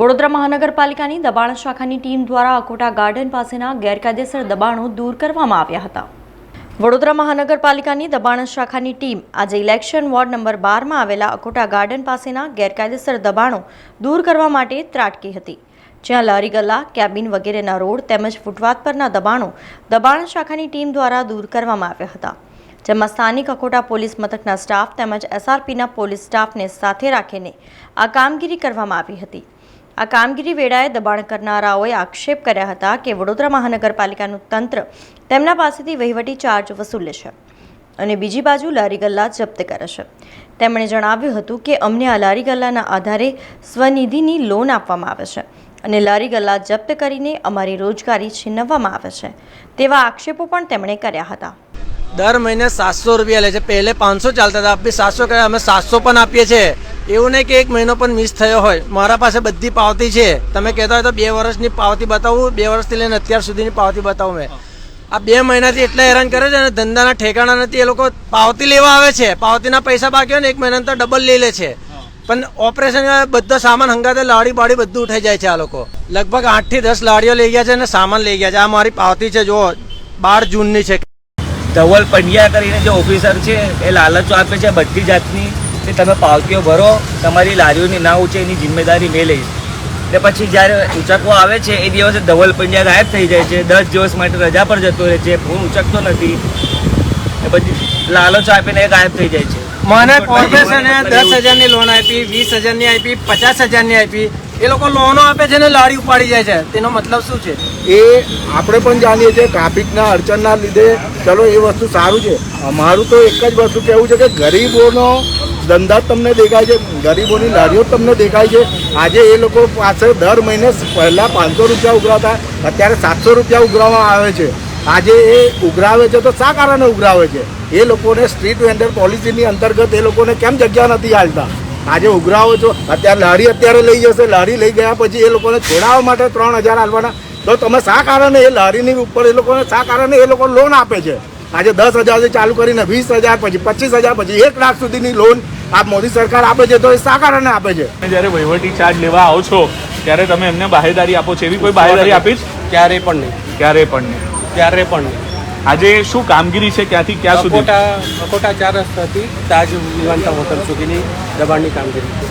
વડોદરા મહાનગરપાલિકાની દબાણ શાખાની ટીમ દ્વારા અકોટા ગાર્ડન પાસેના ગેરકાયદેસર દબાણો દૂર કરવામાં આવ્યા હતા. વડોદરા મહાનગરપાલિકાની દબાણ શાખાની ટીમ આજે ઇલેક્શન વોર્ડ નંબર બારમાં આવેલા અકોટા ગાર્ડન પાસેના ગેરકાયદેસર દબાણો દૂર કરવા માટે ત્રાટકી હતી. જ્યાં લારી ગલ્લા, કેબિન વગેરેના રોડ તેમજ ફૂટપાથ પરના દબાણો દબાણ શાખાની ટીમ દ્વારા દૂર કરવામાં આવ્યા હતા. જેમાં સ્થાનિક અકોટા પોલીસ મથકના સ્ટાફ તેમજ એસઆરપીના પોલીસ સ્ટાફને સાથે રાખીને આ કામગીરી કરવામાં આવી હતી. આ કામગીરી વેળાએ દબાણ કરનારાઓએ આક્ષેપ કર્યા હતા કે વડોદરા મહાનગરપાલિકાનું તંત્ર તેમના પાસેથી વહીવટી ચાર્જ વસૂલે છે અને બીજી બાજુ લારી ગલ્લા જપ્ત કરે છે. તેમણે જણાવ્યું હતું કે અમને આ લારી ગલ્લાના આધારે સ્વનિધિની લોન આપવામાં આવે છે અને લારી ગલ્લા જપ્ત કરીને અમારી રોજગારી છીનવવામાં આવે છે તેવા આક્ષેપો પણ તેમણે કર્યા હતા. દર મહિને સાતસો રૂપિયા લે છે. પહેલે પાંચસો ચાલતા હતા. આપી સાતસો કર્યા, અમે સાતસો પણ આપીએ છીએ. એવું નહીં કે એક મહિનો પણ મિસ થયો હોય. મારા પાસે બધી પાવતી છે. તમે કહેતા હોય તો બે વર્ષની પાવતી બતાવું, બે વર્ષથી લઈને અત્યાર સુધીની પાવતી બતાવું મેં. આ બે મહિનાથી એટલા હેરાન કરે છે અને ધંધાના ઠેકાણા નથી, એ લોકો પાવતી લેવા આવે છે. પાવતીના પૈસા બાકી હોય ને એક મહિના તો ડબલ લઈ લે છે. પણ ઓપરેશન બધો સામાન હંગાતે લાડી બાડી બધું ઉઠાઈ જાય છે આ લોકો. લગભગ આઠથી દસ લાડીઓ લઈ ગયા છે અને સામાન લઈ ગયા છે. આ મારી પાવતી છે જો બાર જૂનની છે. ધવલ પંડ્યા કરીને જે ઓફિસર છે, એ લાલચો આપે છે બધી જાતની. કે તમે પાવતીઓ ભરો તમારી લારીઓની ના ઊંચે એની જિમ્મેદારી મેં લઈશ એટલે પછી જ્યારે ઉચકવો આવે છે એ દિવસે ધવલ પંડ્યા ગાયબ થઈ જાય છે દસ દિવસ માટે રજા પર જતો રહે છે ફોન ઉચકતો નથી. એ પછી લાલચો આપીને એ ગાયબ થઈ જાય છે. મને કોર્પોરેશને દસ હજારની લોન આપી વીસ હજારની આપી પચાસ હજારની આપી. એ લોકો લોનો આપે છે ને લારી ઉપાડી જાય છે. તેનો મતલબ શું છે? એ આપણે પણ જાણીએ છીએ ટ્રાફિકના અડચણના લીધે. ચલો એ વસ્તુ સારું છે. અમારું તો એક જ વસ્તુ કહેવું છે કે ગરીબોનો ધંધા તમને દેખાય છે, ગરીબોની લારીઓ તમને દેખાય છે. આજે એ લોકો પાસે દર મહિને પહેલાં પાંચસો રૂપિયા ઉઘરાવતા, અત્યારે સાતસો રૂપિયા ઉઘરાવવામાં આવે છે. આજે એ ઉઘરાવે છે તો શા કારણે ઉઘરાવે છે? એ લોકોને સ્ટ્રીટ વેન્ડર પોલિસીની અંતર્ગત એ લોકોને કેમ જગ્યા નથી હાલતા? આજે ઉઘરાવો છો, અત્યારે લારી અત્યારે લઈ જશે, લારી લઈ ગયા પછી એ લોકોને છોડાવવા માટે ત્રણ હજાર હાલવાના તો તમે શા કારણે એ લારીની ઉપર એ લોકોને શા કારણે એ લોકો લોન આપે છે? આજે દસ હજારથી ચાલુ કરીને વીસ હજાર પછી પચીસ હજાર પછી એક લાખ સુધીની લોન આ મોદી સરકાર આપે છે તો એ સાકાર કારણે આપે છે. જ્યારે વહીવટી ચાર્જ લેવા આવો છો ત્યારે તમે એમને બાહેદારી આપો છો? એવી કોઈ બાહેદારી આપી જ? ક્યારેય પણ નહીં. ક્યારે પણ નહીં. ક્યારે પણ નહીં. આજે શું કામગીરી છે ક્યાંથી ક્યાં સુધી? અકોટા અકોટા ચાર રસ્તાથી તાજ વિમાનતા હોટલ સુધીની દબાણની કામગીરી.